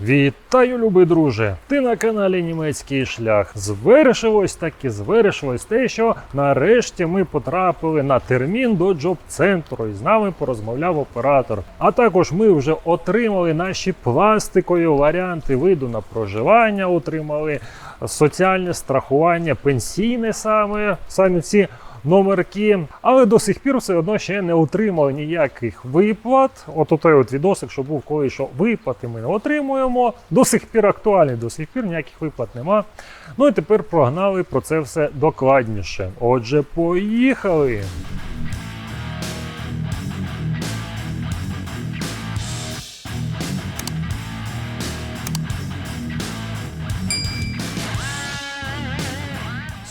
Вітаю, любий друже! Ти на каналі Німецький шлях. Звершилось таки, звершилось те, що нарешті ми потрапили на термін до джоб-центру і з нами порозмовляв оператор. А також ми вже отримали наші пластикові варіанти виду на проживання, отримали соціальне страхування, пенсійне саме, самі ці номерки, але до сих пір все одно ще не отримали ніяких виплат. От той от відосик, що був коли що виплати ми не отримуємо. До сих пір актуальний, до сих пір ніяких виплат нема. Ну і тепер прогнали про це все докладніше. Отже, поїхали.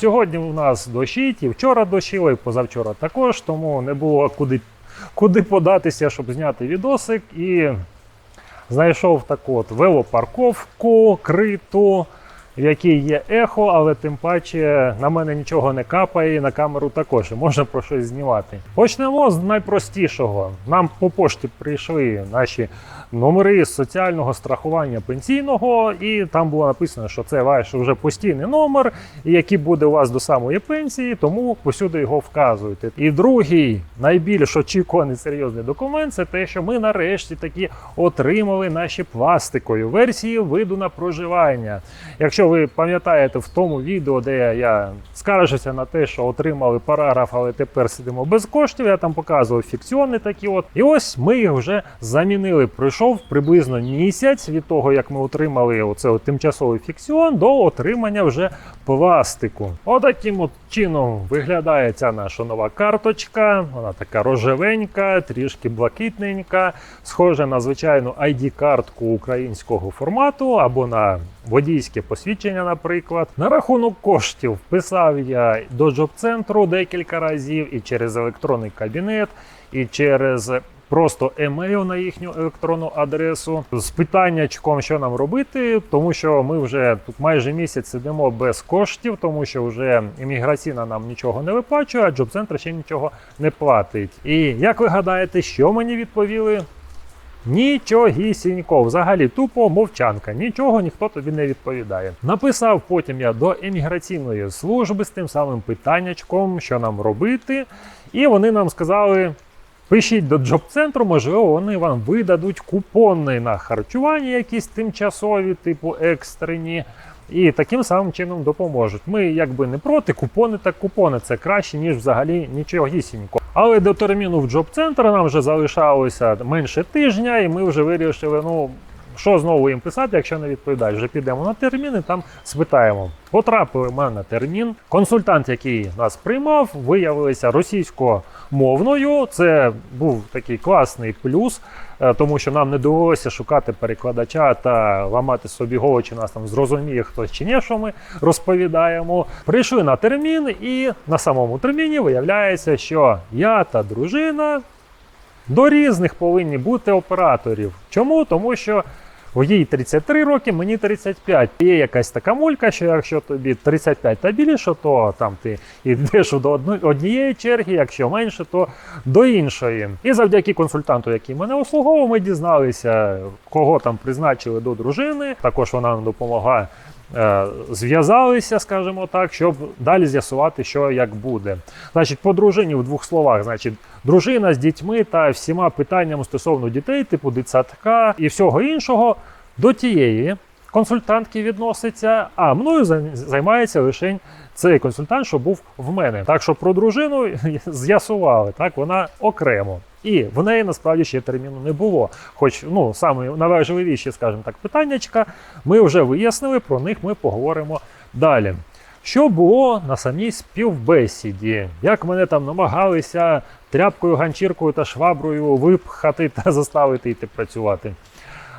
Сьогодні у нас дощить, і вчора дощило, і позавчора також, тому не було куди, куди податися, щоб зняти відосик. І знайшов таку от велопарковку криту, в якій є ехо, але тим паче на мене нічого не капає, і на камеру також і можна про щось знімати. Почнемо з найпростішого. Нам по пошті прийшли наші номери соціального страхування пенсійного, і там було написано, що це ваш вже постійний номер, який буде у вас до самої пенсії, тому посюди його вказуєте. І другий найбільш очікуваний серйозний документ це те, що ми нарешті таки отримали наші пластикові версії виду на проживання. Якщо ви пам'ятаєте в тому відео, де я скаржився на те, що отримали параграф, але тепер сидимо без коштів, я там показував фікціони такі от. І ось ми їх вже замінили. Пройшов приблизно місяць від того, як ми отримали оце тимчасовий фіксіон, до отримання вже пластику. Отаким от чином виглядає ця наша нова карточка. Вона така рожевенька, трішки блакитненька, схожа на звичайну ID-картку українського формату або на водійське посвідчення, наприклад. На рахунок коштів писав я до джоб-центру декілька разів і через електронний кабінет, і через. Просто емейл на їхню електронну адресу з питаннячком, що нам робити, тому що ми вже тут майже місяць сидимо без коштів, тому що вже імміграційна нам нічого не виплачує, а джоб-центр ще нічого не платить. І як ви гадаєте, що мені відповіли? Нічогісінько, взагалі тупо мовчанка, нічого ніхто тобі не відповідає. Написав потім я до еміграційної служби з тим самим питаннячком, що нам робити, і вони нам сказали. Пишіть до джоб-центру, можливо, вони вам видадуть купони на харчування, якісь тимчасові, типу екстрені, і таким самим чином допоможуть. Ми якби не проти, купони так купони. Це краще, ніж взагалі нічогісінько. Але до терміну в джоб-центр нам вже залишалося менше тижня, і ми вже вирішили, ну. Що знову їм писати, якщо не відповідають? Вже підемо на термін і там спитаємо. Потрапили ми на термін. Консультант, який нас приймав, виявилися російськомовною. Це був такий класний плюс, тому що нам не довелося шукати перекладача та ламати собі голову, чи нас там зрозуміє хтось чи ні, що ми розповідаємо. Прийшли на термін, і на самому терміні виявляється, що я та дружина. До різних повинні бути операторів. Чому? Тому що їй 33 роки, мені 35. Є якась така мулька, що якщо тобі 35 та більше, то там ти йдеш до однієї черги, якщо менше, то до іншої. І завдяки консультанту, який мене обслуговував, ми дізналися, кого там призначили до дружини. Також вона нам допомагає. Е, Зв'язалися, скажімо так, щоб далі з'ясувати, що як буде. Значить, по дружині в двох словах, значить, дружина з дітьми та всіма питаннями стосовно дітей, типу дитсадка і всього іншого, до тієї консультантки відноситься, а мною займається лише цей консультант, що був в мене. Так що про дружину з'ясували, так вона окремо. І в неї насправді ще терміну не було. Хоч ну саме найважливіші, скажімо так, питаннячка, ми вже вияснили, про них ми поговоримо далі. Що було на самій співбесіді? Як мене там намагалися тряпкою, ганчіркою та шваброю випхати та заставити йти працювати?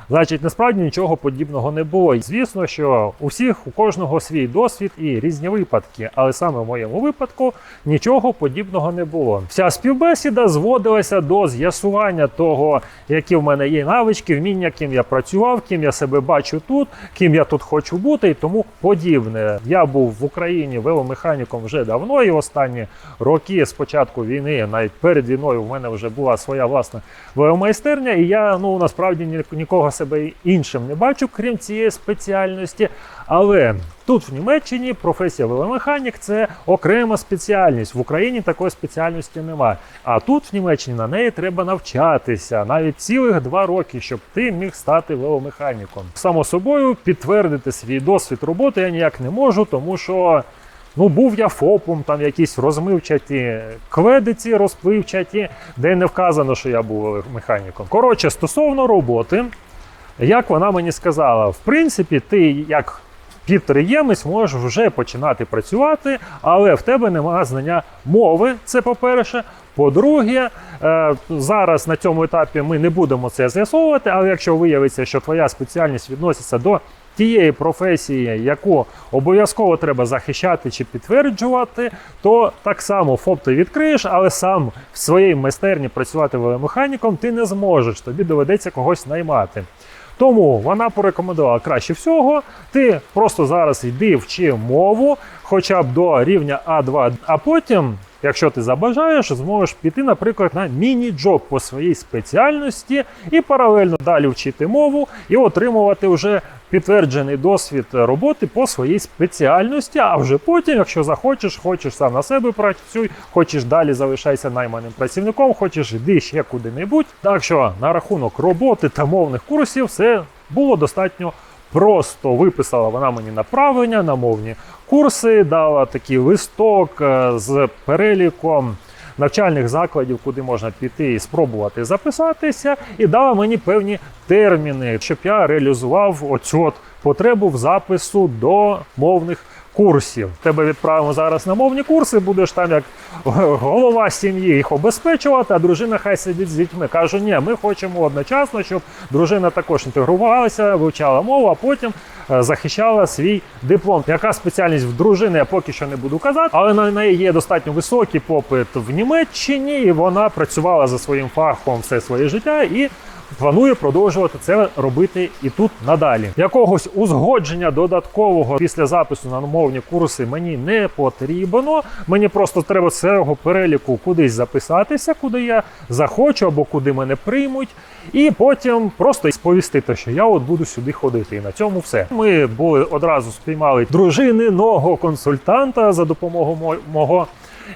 Значить, насправді нічого подібного не було. Звісно, що у всіх у кожного свій досвід і різні випадки, але саме в моєму випадку нічого подібного не було. Вся співбесіда зводилася до з'ясування того, які в мене є навички, вміння, ким я працював, ким я себе бачу тут, ким я тут хочу бути і тому подібне. Я був в Україні веломеханіком вже давно, і останні роки з початку війни, навіть перед війною, в мене вже була своя власна веломайстерня, і я ну насправді нікого себе іншим не бачу, крім цієї спеціальності. Але тут в Німеччині професія веломеханік це окрема спеціальність. В Україні такої спеціальності немає. А тут в Німеччині на неї треба навчатися навіть цілих два роки, щоб ти міг стати веломеханіком. Само собою підтвердити свій досвід роботи я ніяк не можу, тому що. Ну, був я ФОПом, там якісь розмивчаті кведиці розпливчаті, де не вказано, що я був механіком. Коротше, стосовно роботи, як вона мені сказала, в принципі, ти як підприємець можеш вже починати працювати, але в тебе немає знання мови. Це по-перше. По-друге, е, зараз на цьому етапі ми не будемо це з'ясовувати, але якщо виявиться, що твоя спеціальність відноситься до тієї професії, яку обов'язково треба захищати чи підтверджувати, то так само ФОП ти відкриєш, але сам в своїй майстерні працювати веломеханіком ти не зможеш, тобі доведеться когось наймати. Тому вона порекомендувала краще всього. Ти просто зараз йди вчи мову, хоча б до рівня А2, а потім, якщо ти забажаєш, зможеш піти, наприклад, на міні-джоб по своїй спеціальності і паралельно далі вчити мову і отримувати вже підтверджений досвід роботи по своїй спеціальності. А вже потім, якщо захочеш, хочеш сам на себе працюй, хочеш далі залишайся найманим працівником, хочеш йди ще куди-небудь. Так що на рахунок роботи та мовних курсів все було достатньо. Просто виписала вона мені направлення на мовні курси, дала такий листок е, з переліком навчальних закладів, куди можна піти і спробувати записатися, і дала мені певні терміни, щоб я реалізував оцю от потребу в запису до мовних курсів. Тебе відправимо зараз на мовні курси, будеш там як голова сім'ї їх обезпечувати, а дружина хай сидить з дітьми. Кажу, ні, ми хочемо одночасно, щоб дружина також інтегрувалася, вивчала мову, а потім е, захищала свій диплом. Яка спеціальність в дружини, я поки що не буду казати, але на неї є достатньо високий попит в Німеччині, і вона працювала за своїм фахом все своє життя і. Планує продовжувати це робити і тут надалі. Якогось узгодження додаткового після запису на мовні курси мені не потрібно. Мені просто треба з цього переліку кудись записатися, куди я захочу або куди мене приймуть, і потім просто сповістити, що я от буду сюди ходити. І на цьому все. Ми були одразу спіймали дружининого консультанта за допомогою мого.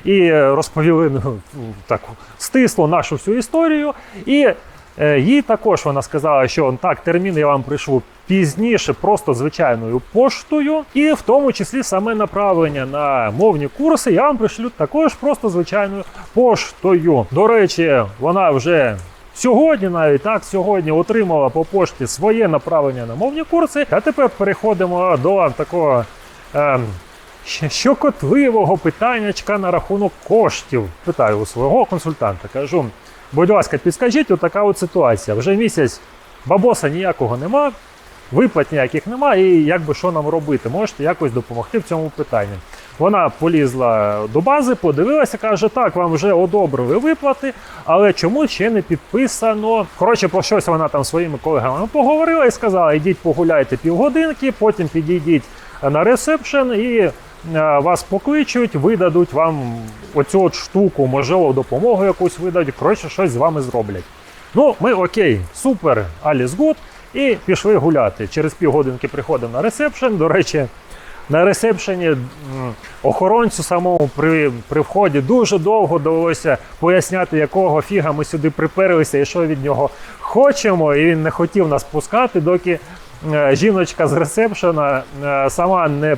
І розповіли ну, так стисло нашу всю історію. І Їй також вона сказала, що так, термін я вам пришлю пізніше, просто звичайною поштою, і в тому числі саме направлення на мовні курси я вам пришлю також просто звичайною поштою. До речі, вона вже. Сьогодні навіть так сьогодні отримала по пошті своє направлення на мовні курси. А тепер переходимо до такого ем, щокотливого питаннячка на рахунок коштів. Питаю у свого консультанта. Кажу: Будь ласка, підскажіть, отака от ситуація. Вже місяць бабоса ніякого нема, виплат ніяких нема, і як би що нам робити? Можете якось допомогти в цьому питанні. Вона полізла до бази, подивилася, каже, так, вам вже одобрили виплати, але чому ще не підписано? Коротше, про щось вона там своїми колегами поговорила і сказала: йдіть погуляйте півгодинки, потім підійдіть на ресепшн і вас покличуть, видадуть вам оцю от штуку, можливо, допомогу якусь видадуть, коротше, щось з вами зроблять. Ну, ми окей, супер, Аліс гуд, і пішли гуляти. Через півгодинки приходимо на ресепшн. До речі, на ресепшені охоронцю самому при, при вході дуже довго довелося поясняти, якого фіга ми сюди приперлися і що від нього хочемо. І він не хотів нас пускати, доки е, жіночка з ресепшена е, сама не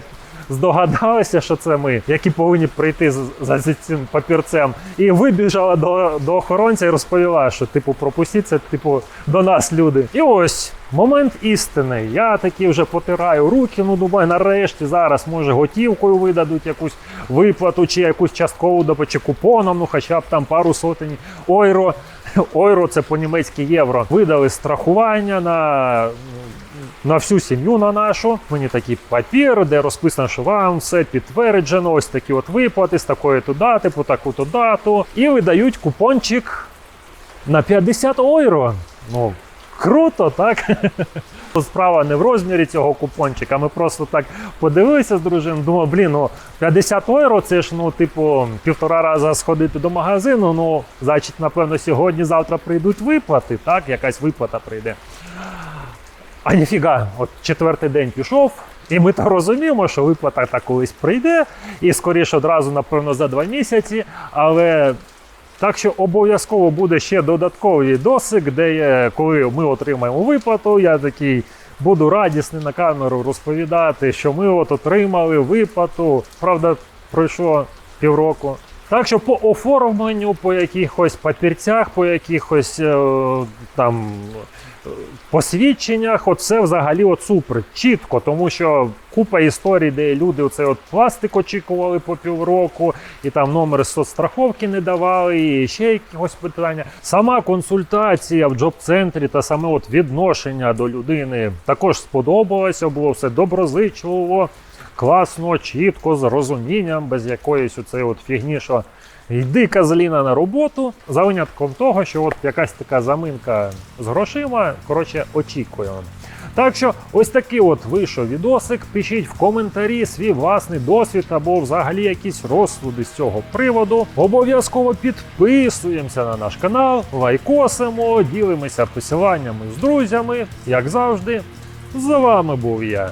здогадалася, що це ми, які повинні прийти за цим папірцем, і вибіжала до, до охоронця і розповіла, що типу пропустіть це, типу, до нас люди. І ось момент істини. Я таки вже потираю руки. Ну думаю, нарешті зараз може готівкою видадуть якусь виплату, чи якусь часткову чи купоном, ну хоча б там пару сотень ойро. Ойро це по-німецьки євро. Видали страхування на на всю сім'ю на нашу. Мені такий папір, де розписано, що вам все підтверджено, ось такі от виплати з такої то дати, по таку то дату. І видають купончик на 50 євро. Ну, круто, так? Справа не в розмірі цього купончика. Ми просто так подивилися з дружиною. Думаю, блін, ну 50 євро це ж ну, типу, півтора рази сходити до магазину. Ну, значить, напевно, сьогодні-завтра прийдуть виплати, так? Якась виплата прийде. А ніфіга, от четвертий день пішов, і ми то розуміємо, що виплата так колись прийде, і скоріше одразу, напевно, за два місяці. Але так що обов'язково буде ще додатковий досик, де є, коли ми отримаємо виплату, я такий. Буду радісний на камеру розповідати, що ми от отримали виплату. Правда, пройшло півроку. Так що по оформленню, по якихось папірцях, по якихось е, там посвідченнях, все взагалі от супер, чітко, тому що купа історій, де люди оцей от пластик очікували по півроку, і там номер соцстраховки не давали, і ще якихось питання. Сама консультація в джоб-центрі та саме от відношення до людини також сподобалося, було все доброзичливо класно, чітко, з розумінням, без якоїсь оцеї от фігні, що йди козліна на роботу, за винятком того, що от якась така заминка з грошима, коротше, очікуємо. Так що ось такий от вийшов відосик. Пишіть в коментарі свій власний досвід або взагалі якісь розсуди з цього приводу. Обов'язково підписуємося на наш канал, лайкосимо, ділимося посиланнями з друзями. Як завжди, з вами був я,